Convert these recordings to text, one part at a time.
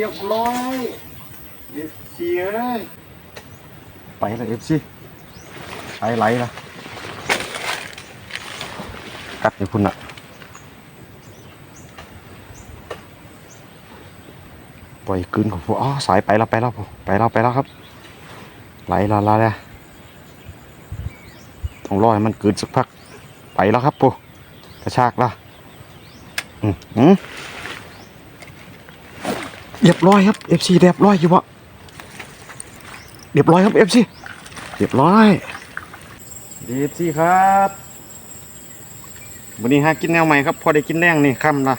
เรียบร้อยเอฟซีเอ้ยไปเลยเอฟซีไปไหลละกัดอยู่คุณอะปล่อยกลืนของพวกอ๋อสายไปแล้วไปแล้วพวกไปแล้วไปแล้วครับ ไหลละละแล้วต้องรอให้มันกลืนสักพัก ไปแล้วครับพวกกระชากละอืมอืม เรียบร้อยครับ FC เรียบร้อยอยู่วะเรียบร้อยครับ FC เรียบร้อยดี FC ครับวันนี้หากินแนวใหม่ครับ พอได้กินแรงนี่ค่ำละ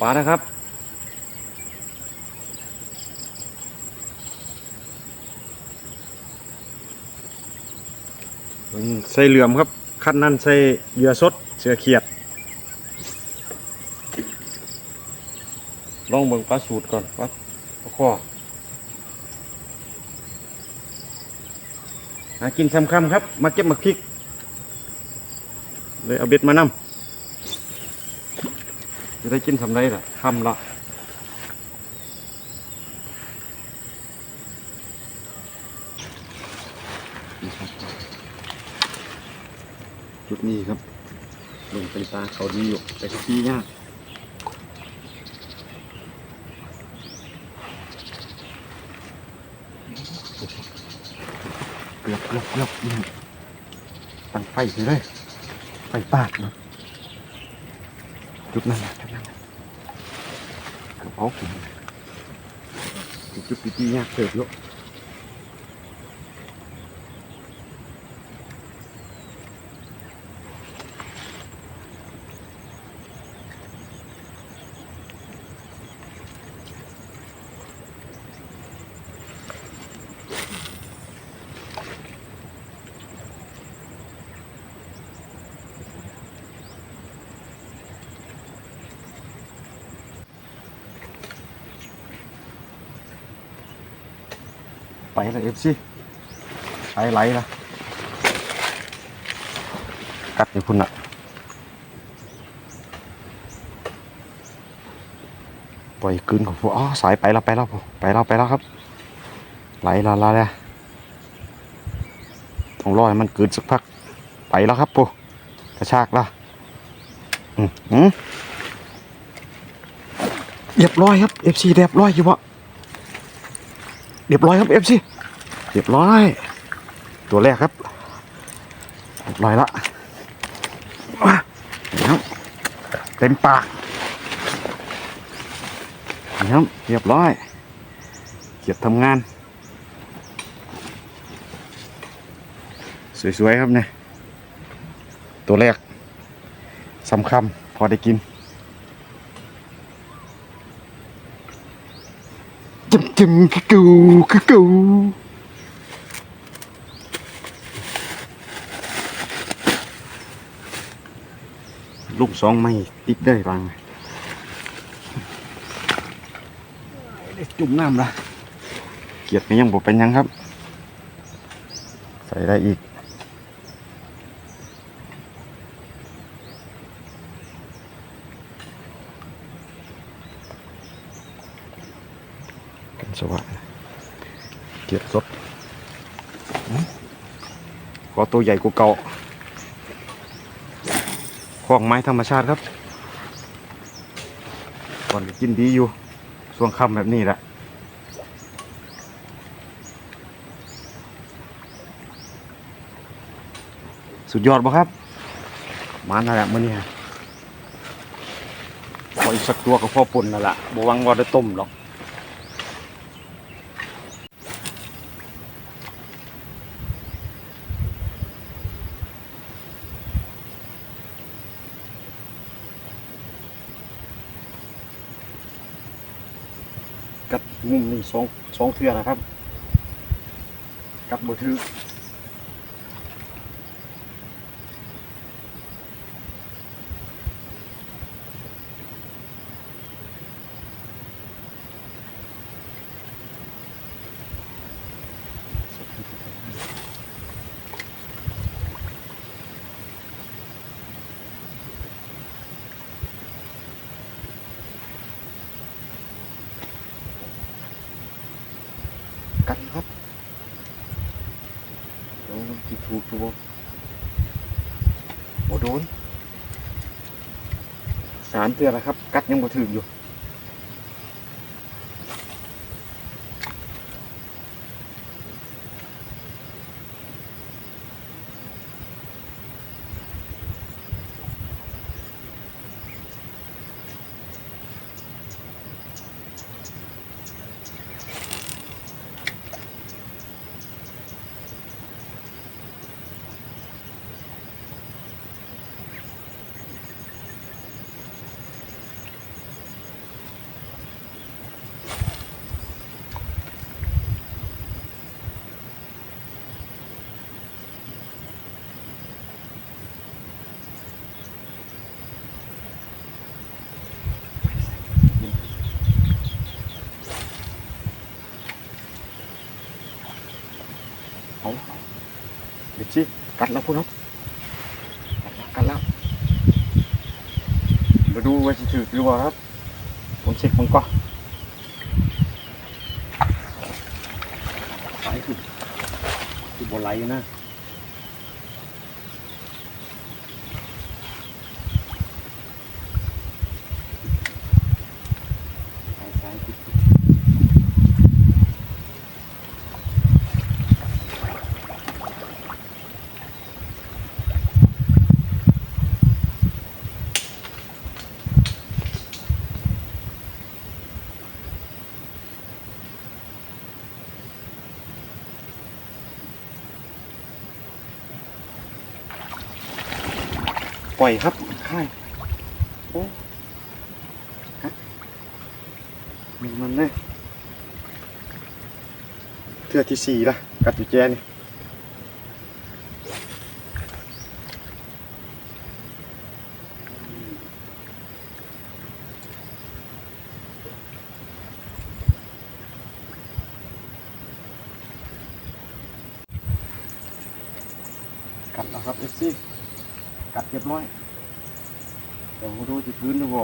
ปลานะครับใส่เหลื่อมครับ ขั้นนั้นใส่เหยื่อสดเสือเขียด ลองเบิ่งปลาสูตรก่อนปลาปลาข้อหากินสำคำครับ มาเก็บมาพริก เลยเอาเบ็ดมานำจะได้กินสำไรล่ะคำละจุดนี้ครับลงเป็นตาเขาดีอยู่แต่ก็ตียาก ลกือบเกือบนี่ตั้งไฟสิเลย ไฟปาดเนาะจุดนั้นนะจุดนั้นนะกระเพาะกินจุดปีๆยากเกิดเยอะ เลยเอฟซีไปไหลละกัดอยู่คุณอะปล่อยกลืนของพวกอ๋อสายไปแล้วไปแล้วพวกไปแล้วไปแล้วครับ ไหลละละแล้วต้องรอให้มันกลืนสักพัก ไปแล้วครับพวกกระชากละอืมอืมเรียบร้อยครับเอฟซีเรียบร้อยอยู่วะเรียบร้อยครับเอฟซี เรียบร้อย ตัวแรกครับเรียบร้อยละว้าครับเต็มปากนะครับเรียบร้อยเกียรติทำงาน สวยๆครับเนี่ยตัวแรกสำคัญพอได้กินจิ้มจิ้มคือกูคือกู ลูกสองไม่ติดได้บางได้จุ่มน้ำละเกียดก็ยังบอกเป็นหยังครับ ใส่ได้อีกกันสว่างเกียดสดอื้อขอตัวใหญ่กูเก่า ของไม้ธรรมชาติครับก่อนกินดีอยู่ช่วงค่ำแบบนี้แหละสุดยอดบ่ครับมานั่นแหละมื้อนี้ฮะขออีกสักตัวก็พอปุ่นนั่นแหละบ่วังว่าได้ต้มหรอก มุมนี่สองสองเทือนะครับกับมือถือ สารเตือนแล้วครับ กัดยังบ่ถึงอยู่ เอาเดี๋ยวสิกัดแล้วพุ่นเนาะกัดแล้วกัดแล้วมาดูว่าจะถือหรือว่าครับ ผมเช็คมันก่อนสายคือคือบอลไหลนะ ปล่อยครับค่ายโอ้ฮะมันมันเลยเทือที่สี่ละกัดอยู่แจนี่กัดแล้วครับเอฟซี กัดเรียบร้อยเดี๋ยวมดูที่พื้นดูบ่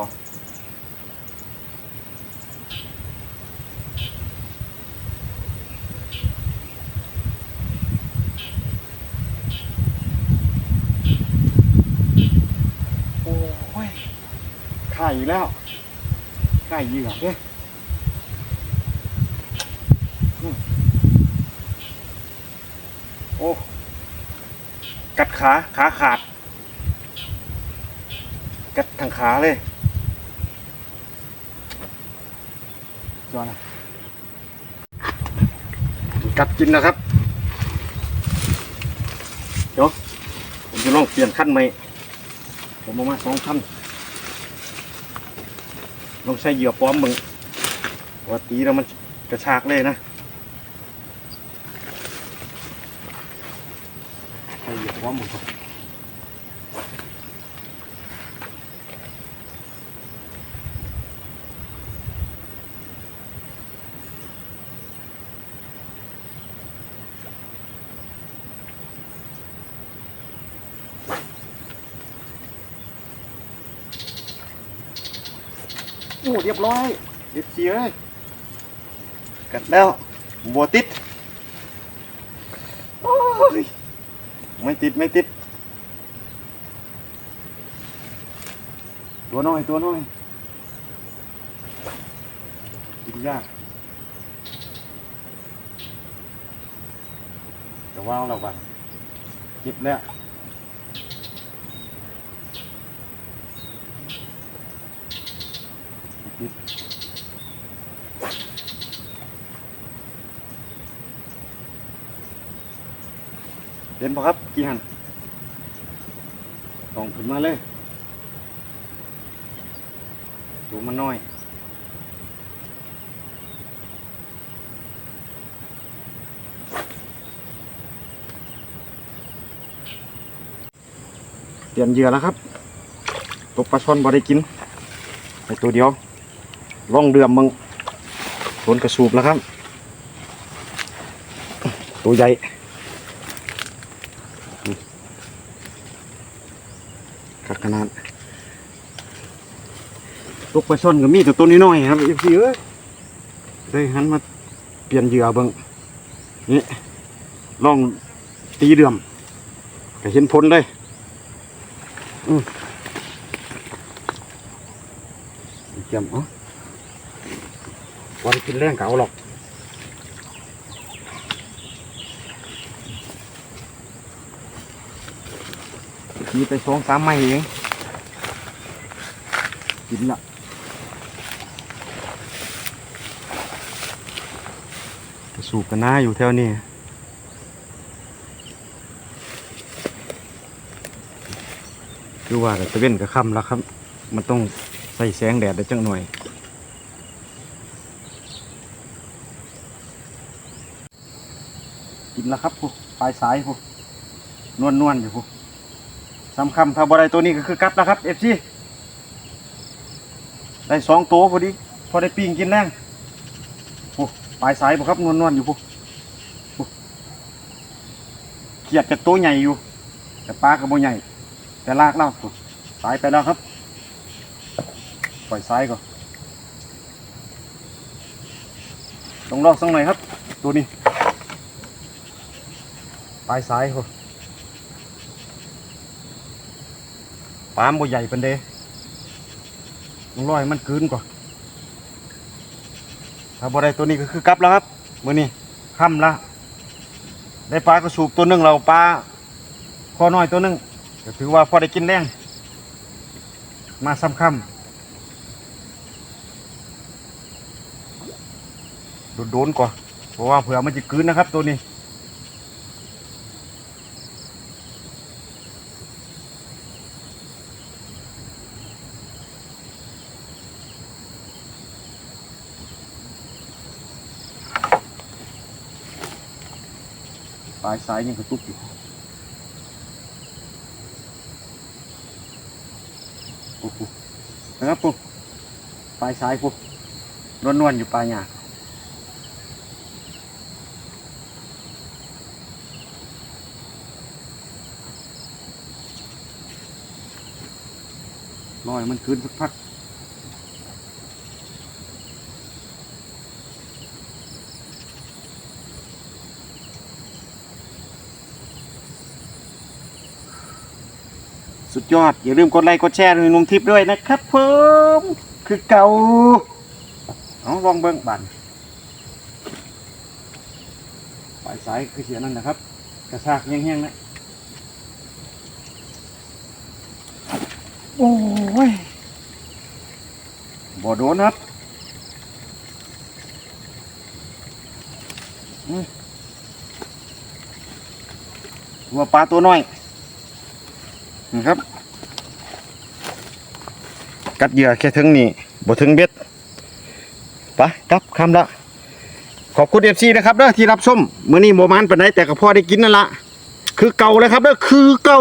โอ้ยข่ายอีกแล้วข่เหยื่อเด้โอ้ กัดขา ขาขาด กัดทางขาเลยจอนะกัดกินนะครับ เดี๋ยวผมจะลองเปลี่ยนขั้นใหม่ ผมเอามาสองขั้นลองใช้เหยื่อปลอมมึงว่าตีแล้วมันกระชากเลยนะใช้เหยื่อปลอมมึงก่อน โอ้เรียบร้อยเรียบเสียเลยกัดแล้วบัวติดโอ้ยไม่ติดไม่ติด ตัวน้อยตัวน้อยกินยากจะว่างเราบ้างเจ็บแล้ว ปิดเห็นปะครับกี่หันต้องขึ้นมาเลย ดูมันน้อยเตรียมเหยื่อแล้วครับ ตกปลาช่อนบ่ได้กิน ไปตัวเดียว ร่องเดือมมึงโดนกระสูบแล้วครับ ตัวใหญ่กัดขนาดตกปลาช่อนก็มีแต่ตัวน้อยๆครับอีกทีเอ้ยได้หันมาเปลี่ยนเหยื่อบิ่งนี่ร่องตีเดือมก็เห็นผลเลยอืมเจียมเอะวันกินแรงเก่าหรอกมีไปสองสามไม้เองกินละสูบกันหน้าอยู่แถวนี้คือว่าแต่ตะเว้นกับค่ำแล้วครับ มันต้องใส่แสงแดดได้จังหน่อย กินแล้วครับผู้ปลายสายผู้นวลนวลอยู่ผู้สำคัญถ้าบ่ได้ตัวนี้ก็คือกัดแล้วครับเอฟซีได้สองตัวพอดีพอได้ปิ้งกินแรงผู้ปลายสายผู้ครับนวลนวลอยู่ผู้เขียดแต่ตัวใหญ่อยู่ แต่ปลาก็บ่ใหญ่ แต่ลากเล่าผู้สายไปแล้วครับปล่อยสายก่อนต้องรอสักหน่อยครับ ตัวนี้ ปลายสายเขาปลามบ่ใหญ่เป็นเดต้องรอให้มันกืนก่อนถ้าบ่ได้ตัวนี้ก็คือกลับแล้วครับมือนี้ค่ำละได้ปลากระสูบตัวหนึงเราปลาคอน้อยตัวหนึงก็ถือว่าพอได้กินแรงมาซ้ำค่ำโดนๆก่อนเพราะว่าเผื่อมันจะกืนนะครับตัวนี้ายซ้ายยังกระตุกอยู่โอ้โหนะครับปุ๊บปลายซ้ายปุ๊บนวลนวลๆอยู่ปลายหยาลอยมันคืนสักพัก สุดยอด อย่าลืมกดไลค์กดแชร์ให้นุ่มทิพย์ด้วยนะครับผมคือเก่าเอาลองเบิ้งบันปลายสายคือเสียนั่นนะครับ กระซากแห้งๆนะโอ้ยบ่โดนครับอืมหัวปลาตัวน้อย นะครับ กัดเหยื่อแค่ถึงนี่บ่ถึงเบ็ดไปครับคำละ ขอบคุณเอฟซีนะครับเด้อที่รับชมมื้อนี้โมมันปานใดแต่ก็พอได้กินนั่นละคือเก่าเลยครับเด้อคือเก่า